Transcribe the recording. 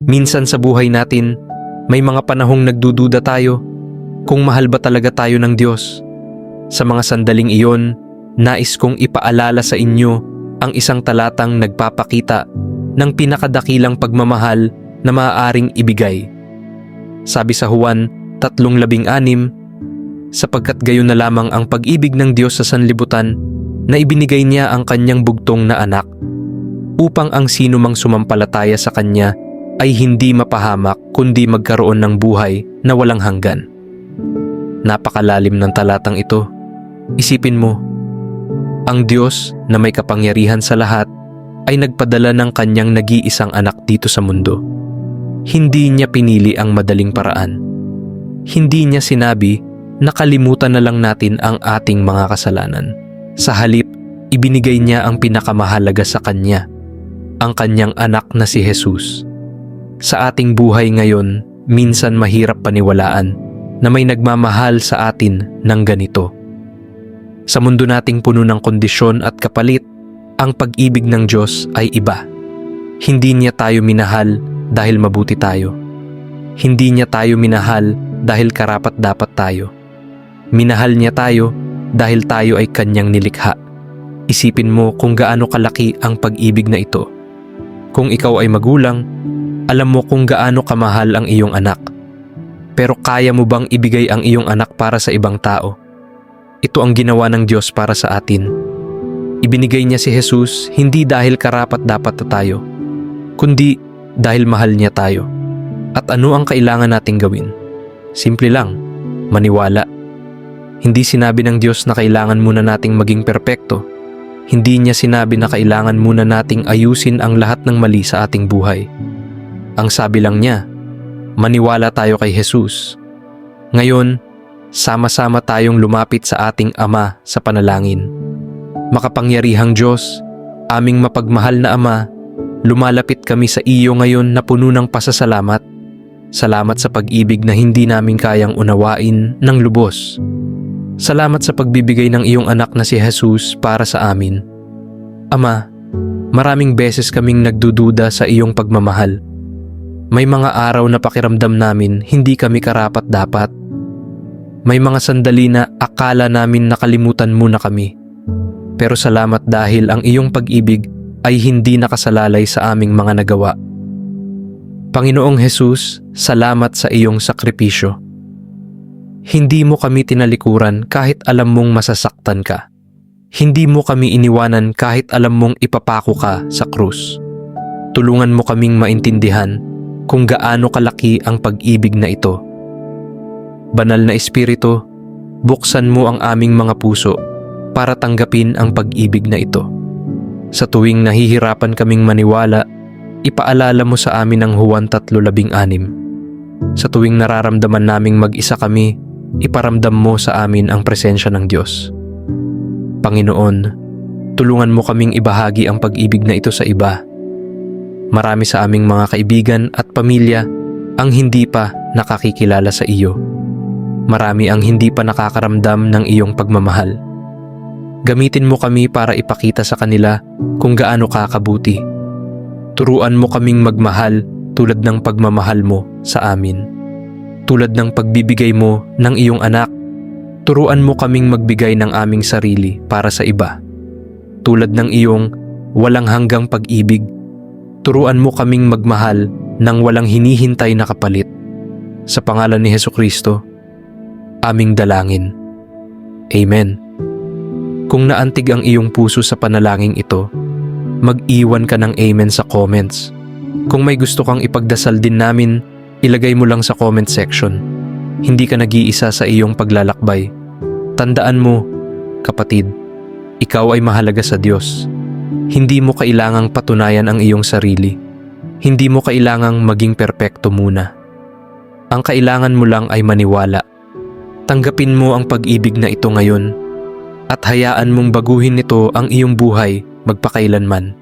Minsan sa buhay natin, may mga panahong nagdududa tayo kung mahal ba talaga tayo ng Diyos. Sa mga sandaling iyon, nais kong ipaalala sa inyo ang isang talatang nagpapakita ng pinakadakilang pagmamahal na maaaring ibigay. Sabi sa Juan 3.16, sapagkat gayon na lamang ang pag-ibig ng Diyos sa sanlibutan na ibinigay niya ang kanyang bugtong na anak upang ang sino mang sumampalataya sa kanya ay hindi mapahamak kundi magkaroon ng buhay na walang hanggan. Napakalalim ng talatang ito. Isipin mo, ang Diyos na may kapangyarihan sa lahat ay nagpadala ng kanyang nag-iisang anak dito sa mundo. Hindi niya pinili ang madaling paraan. Hindi niya sinabi na kalimutan na lang natin ang ating mga kasalanan. Sa halip, ibinigay niya ang pinakamahalaga sa kanya, ang kanyang anak na si Jesus. Sa ating buhay ngayon, minsan mahirap paniwalaan na may nagmamahal sa atin ng ganito. Sa mundo nating puno ng kondisyon at kapalit, ang pag-ibig ng Diyos ay iba. Hindi niya tayo minahal dahil mabuti tayo. Hindi niya tayo minahal dahil karapat dapat tayo. Minahal niya tayo dahil tayo ay kanyang nilikha. Isipin mo kung gaano kalaki ang pag-ibig na ito. Kung ikaw ay magulang, alam mo kung gaano kamahal ang iyong anak. Pero kaya mo bang ibigay ang iyong anak para sa ibang tao? Ito ang ginawa ng Diyos para sa atin. Ibinigay niya si Jesus hindi dahil karapat dapat na tayo, kundi dahil mahal niya tayo. At ano ang kailangan nating gawin? Simple lang, maniwala. Hindi sinabi ng Diyos na kailangan muna nating maging perpekto. Hindi niya sinabi na kailangan muna nating ayusin ang lahat ng mali sa ating buhay. Ang sabi lang niya, maniwala tayo kay Jesus. Ngayon, sama-sama tayong lumapit sa ating Ama sa panalangin. Makapangyarihang Diyos, aming mapagmahal na Ama, lumalapit kami sa iyo ngayon na puno ng pasasalamat. Salamat sa pag-ibig na hindi namin kayang unawain ng lubos. Salamat sa pagbibigay ng iyong anak na si Jesus para sa amin. Ama, maraming beses kaming nagdududa sa iyong pagmamahal. May mga araw na pakiramdam namin hindi kami karapat dapat. May mga sandali na akala namin nakalimutan mo na kami. Pero salamat dahil ang iyong pag-ibig ay hindi nakasalalay sa aming mga nagawa. Panginoong Hesus, salamat sa iyong sakripisyo. Hindi mo kami tinalikuran kahit alam mong masasaktan ka. Hindi mo kami iniwanan kahit alam mong ipapako ka sa krus. Tulungan mo kaming maintindihan kung gaano kalaki ang pag-ibig na ito. Banal na Espiritu, buksan mo ang aming mga puso para tanggapin ang pag-ibig na ito. Sa tuwing nahihirapan kaming maniwala, ipaalala mo sa amin ang Juan 3.16. Sa tuwing nararamdaman naming mag-isa kami, iparamdam mo sa amin ang presensya ng Diyos. Panginoon, tulungan mo kaming ibahagi ang pag-ibig na ito sa iba. Marami sa aming mga kaibigan at pamilya ang hindi pa nakakikilala sa iyo. Marami ang hindi pa nakakaramdam ng iyong pagmamahal. Gamitin mo kami para ipakita sa kanila kung gaano kakabuti. Turuan mo kaming magmahal tulad ng pagmamahal mo sa amin. Tulad ng pagbibigay mo ng iyong anak, turuan mo kaming magbigay ng aming sarili para sa iba. Tulad ng iyong walang hanggang pag-ibig, turuan mo kaming magmahal ng walang hinihintay na kapalit. Sa pangalan ni Heso Kristo, aming dalangin. Amen. Kung naantig ang iyong puso sa panalangin ito, mag-iwan ka ng amen sa comments. Kung may gusto kang ipagdasal din namin, ilagay mo lang sa comment section. Hindi ka nag-iisa sa iyong paglalakbay. Tandaan mo, kapatid, ikaw ay mahalaga sa Diyos. Hindi mo kailangang patunayan ang iyong sarili. Hindi mo kailangang maging perpekto muna. Ang kailangan mo lang ay maniwala. Tanggapin mo ang pag-ibig na ito ngayon at hayaan mong baguhin nito ang iyong buhay magpakailanman.